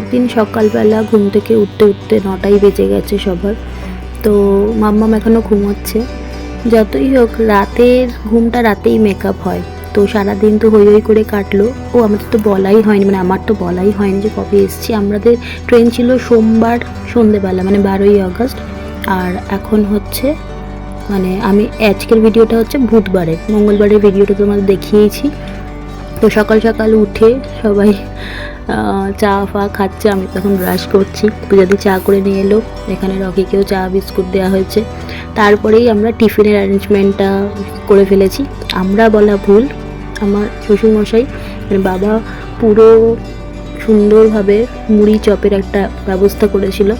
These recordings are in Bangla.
দিন সকালবেলা ঘুম থেকে উঠতে উঠতে নটাই বেজে গেছে সবার। তো মাম্মাম এখনও ঘুমোচ্ছে। যতই হোক, রাতের ঘুমটা রাতেই মেকআপ হয়। তো সারাদিন তো হই হই করে কাটলো। ও, আমাদের তো বলাই হয়নি মানে আমার তো বলাই হয়নি যে কবে এসছি। আমাদের ট্রেন ছিল সোমবার সন্ধেবেলা মানে বারোই আগস্ট। আর এখন হচ্ছে মানে আমি আজকের ভিডিওটা হচ্ছে বুধবারের মঙ্গলবারের ভিডিওটা তোমাদের দেখিয়েছি। তো সকাল সকাল উঠে সবাই চা ফা খাচ্ছে, আমি তখন ব্রাশ করছি। পূজাদি চা করে নিয়ে এলো। এখানে রকিকেও চা, বিস্কুট দেওয়া হয়েছে। তারপরেই আমরা টিফিনের অ্যারেঞ্জমেন্টটা করে ফেলেছি। আমরা বলা ভুল, আমার শ্বশুরমশাই মানে বাবা পুরো সুন্দরভাবে মুড়ি চপের একটা ব্যবস্থা করেছিল।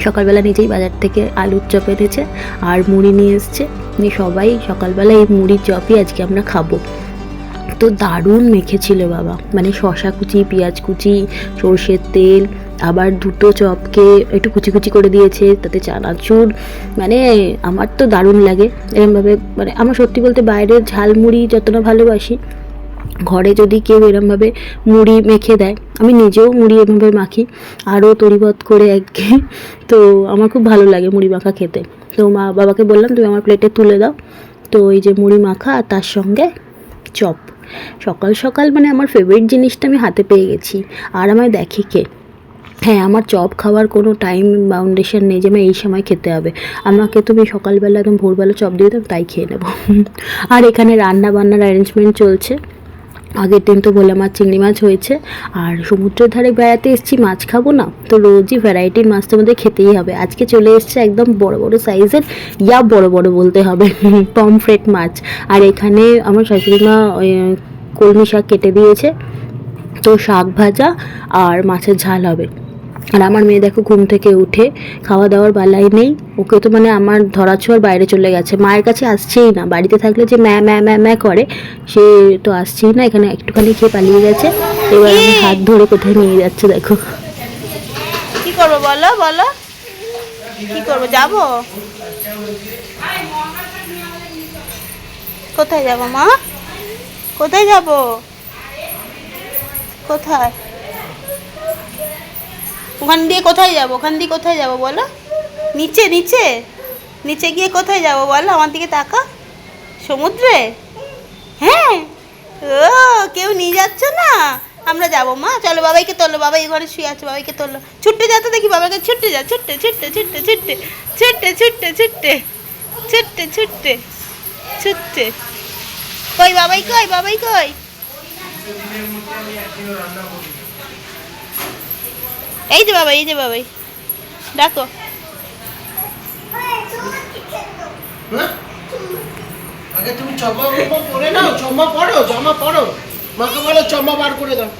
সকালবেলা নিজেই বাজার থেকে আলুর চপ এনেছে আর মুড়ি নিয়ে এসছে। সবাই সকালবেলা এই মুড়ির চপই আজকে আমরা খাব। তো দারুণ মেখেছিল বাবা। মানে শশা কুচি, পেঁয়াজ কুচি, সর্ষের তেল, আবার দুটো চপকে একটু কুচি কুচি করে দিয়েছে, তাতে চানাচুর। মানে আমার তো দারুণ লাগে এরমভাবে। মানে আমার সত্যি বলতে বাইরের ঝালমুড়ি যতটা ভালোবাসি, ঘরে যদি কেউ এরমভাবে মুড়ি মেখে দেয়, আমি নিজেও মুড়ি এরমভাবে মাখি, আরও তরিবত করে একঘে তো আমার খুব ভালো লাগে মুড়ি মাখা খেতে। তো মা বাবাকে বললাম, তুমি আমার প্লেটে তুলে দাও। তো এই যে মুড়ি মাখা, আর তার সঙ্গে চপ। সকাল সকাল মানে আমার ফেভারিট জিনিসটা আমি হাতে পেয়ে গেছি। আর আমায় দেখে কে? হ্যাঁ আমার চপ খাওয়ার কোনো টাইম বাউন্ডেশন নেই যে আমার এই সময় খেতে হবে। আমাকে তুমি সকালবেলা একদম ভোরবেলা চপ দিয়ে দাও তাই খেয়ে নেব। আর এখানে রান্না বান্নার অ্যারেঞ্জমেন্ট চলছে। আগের দিন তো বলে মাছ, চিংড়ি মাছ হয়েছে। আর সমুদ্রের ধারে বেড়াতে এসেছি, মাছ খাব না। তো রোজই ভ্যারাইটির মাছ তো আমাদের খেতেই হবে। আজকে চলে এসছে একদম বড় বড় সাইজের ইয়া বড় বড় বলতে হবে পমফ্রেট মাছ। আর এখানে আমার শাশুড়ি মা কলমি শাক কেটে দিয়েছে। তো শাক ভাজা আর মাছের ঝাল হবে। আর আমার মেয়ে দেখো ঘুম থেকে উঠে খাওয়া দাওয়ার বেলায় নেই। ওকে তো মানে আমার ধরা ছোঁয়ার বাইরে চলে গেছে। মায়ের কাছে আসছেই না। বাড়িতে থাকলে যে ম্যা ম্যা ম্যা ম্যা করে সে তো আসছেই না। এখানে একটুখানি খেয়ে পালিয়ে গেছে। এবার আমি হাত ধরে কোথায় নিয়ে যাচ্ছে দেখো। কি করব বলো বলো। কি করব যাব? কোথায় যাব মা? কোথায় যাব? কোথায়? ওখান দিয়ে কোথায় যাব? ওখান দিয়ে কোথায় যাব বলো? নিচে নিচে? নিচে গিয়ে কোথায় যাব বলো? আমার দিকে তাকা। সমুদ্রে? হ্যাঁ। ও, কেউ নিয়ে যাচ্ছ না? আমরা যাব মা। চলো বাবাইকে তোলো। বাবাই ঘরে শুয়ে আছে, বাবাইকে তোলো। ছুটতে যাতে দেখি বাবাকে ছুটতে যা, ছুটতে ছুটতে ছুটতে ছুটতে। ছুটতে ছুটতে ছুটতে। ছুটতে ছুটতে ছুটতে। কই বাবাই কই? বাবাই কই? এই যে বাবা, এই যে বাবাই ডাকো। হ্যাঁ? আগে তুমি চম্মা পরে নাও, চম্মা পড়ো জামা পড়ো মাকে বলো চম্মা বার করে দাও।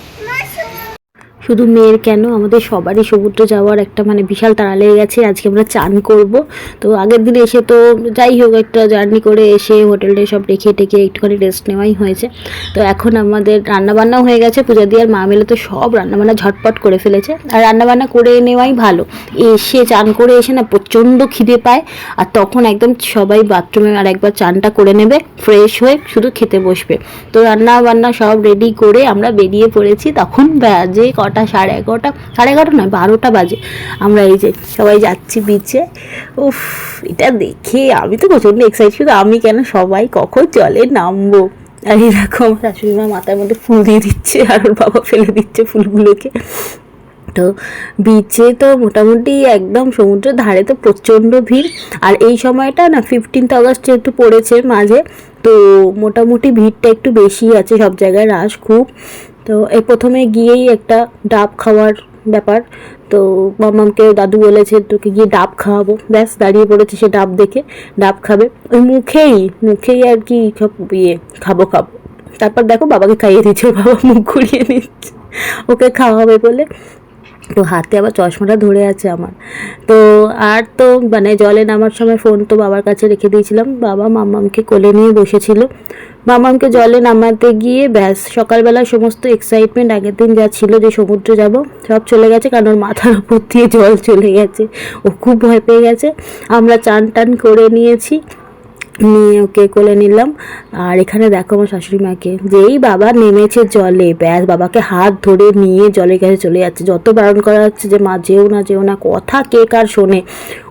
শুধু মেয়ের কেন? আমাদের সবারই সমুদ্র যাওয়ার একটা মানে বিশাল তাড়া লেগে গেছে। আজকে আমরা চান করব। তো আগের দিন এসে তো যাই হোক, একটা জার্নি করে এসে হোটেলটা সব রেখে টেকে একটুখানি রেস্ট নেওয়াই হয়েছে। তো এখন আমাদের রান্নাবান্নাও হয়ে গেছে। পূজা দিয়ে আর মা মেলে তো সব রান্নাবান্না ঝটপট করে ফেলেছে। আর রান্নাবান্না করে নেওয়াই ভালো। এসে চান করে এসে না প্রচণ্ড খিদে পায়। আর তখন একদম সবাই বাথরুমে আর একবার চানটা করে নেবে। ফ্রেশ হয়ে শুধু খেতে বসবে। তো রান্না বান্না সব রেডি করে আমরা বেরিয়ে পড়েছি। তখন বাজে কটা? সাড়ে এগারোটা সাড়ে এগারোটা নয়, বারোটা বাজে। আমরা এই যে সবাই যাচ্ছি বিচে উফ, এটা দেখে আমি তো প্রচণ্ড এক্সাইট শুধু আমি কেন সবাই কখন জলে নামবো? আর এরকম শাশুড়ি মা মাথার মধ্যে ফুল দিয়ে দিচ্ছে আর ওর বাবা ফেলে দিচ্ছে ফুলগুলোকে। তো বিচে তো মোটামুটি একদম সমুদ্রের ধারে তো প্রচণ্ড ভিড়। আর এই সময়টা না ফিফটিন্থ আগস্ট যেহেতু পড়েছে মাঝে, তো মোটামুটি ভিড়টা একটু বেশি আছে সব জায়গায়। রাশ খুব। তো এই প্রথমে গিয়েই একটা ডাব খাওয়ার ব্যাপার। তো মামামকে দাদু বলেছে, তোকে গিয়ে ডাব খাওয়াবো। ব্যাস, দাঁড়িয়ে পড়েছে সে ডাব দেখে, ডাব খাবে। ওই মুখেই মুখেই আর কি সব ইয়ে খাব খাব। তারপর দেখো বাবাকে খাইয়ে দিচ্ছে, বাবা মুখ ঘুরিয়ে নিচ্ছে। ওকে খাওয়াবে বলে তো হাতে আবার চশমাটা ধরে আছে আমার। তো আর তো মানে জলে নামার সময় ফোন তো বাবার কাছে রেখে দিয়েছিলাম। বাবা মাম্মামকে কোলে নিয়ে বসেছিল। মামামকে জলে নামাতে গিয়ে ব্যাস, সকালবেলা সমস্ত এক্সাইটমেন্ট আগের দিন যা ছিল যে সমুদ্রে যাব, সব চলে গেছে কারণ ওর মাথার উপর দিয়ে জল চলে গেছে। ও খুব ভয় পেয়ে গেছে। আমরা চান টান করে নিয়েছি। নিয়ে ওকে কোলে নিলাম। আর এখানে দেখো আমার শাশুড়ি মাকে, যেই বাবা নেমেছে জলে, ব্যাস বাবাকে হাত ধরে নিয়ে জলের কাছে চলে যাচ্ছে। যত বারণ করা হচ্ছে যে, মা, যেও না যেও না, কথা কে কার শোনে?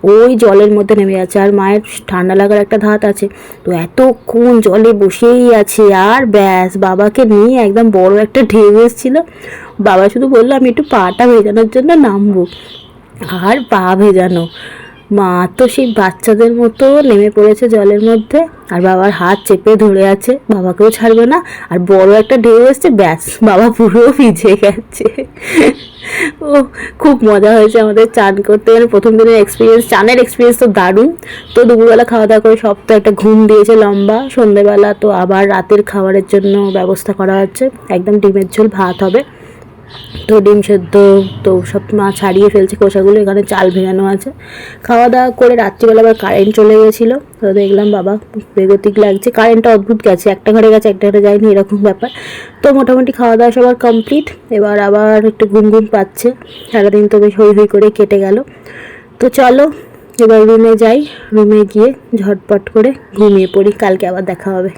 ওই জলের মধ্যে নেমে যাচ্ছে। আর মায়ের ঠান্ডা লাগার একটা ধাত আছে। তো এতক্ষণ জলে বসেই আছে, আর ব্যাস বাবাকে নিয়ে একদম বড় একটা ঢেউ এসেছিল। বাবা শুধু বলল, আমি একটু পাটা ভেজানোর জন্য নামবো। আর পা ভেজানো। মা তো সেই বাচ্চাদের মতো নেমে পড়েছে জলের মধ্যে, আর বাবার হাত চেপে ধরে আছে, বাবাকেও ছাড়বে না, আর বড় একটা ঢেউ এসছে, ব্যাস, বাবা পুরো ভিজে গেছে। ও, খুব মজা হয়েছে আমাদের চান করতে গেলে প্রথম দিনের এক্সপিরিয়েন্স চানের এক্সপিরিয়েন্স তো দারুণ। তো দুপুরবেলা খাওয়া দাওয়া করে সব তো একটা ঘুম দিয়েছে লম্বা, সন্ধেবেলা তো আবার রাতের খাবারের জন্য ব্যবস্থা করা হচ্ছে, একদম ডিমের ঝোল, ভাত হবে। তো ডিম সেদ্ধ, তো সব মা ছাড়িয়ে ফেলছে খোসাগুলো, এখানে চাল ভেজানো আছে। খাওয়া দাওয়া করে রাত্রিবেলা আবার কারেন্ট চলে গেছিল, তো দেখলাম বাবা বেগতিক লাগছে। কারেন্টটা অদ্ভুত গেছে, একটা ঘরে গেছে, একটা ঘরে যায়নি, এরকম ব্যাপার। তো মোটামুটি খাওয়া দাওয়া সবার কমপ্লিট এবার আবার একটু ঘুম ঘুম পাচ্ছে। সারাদিন তো বেশ হই হই করে কেটে গেল। তো চলো, এবার রুমে যাই রুমে গিয়ে ঝটপট করে ঘুমিয়ে পড়ি, কালকে আবার দেখা হবে।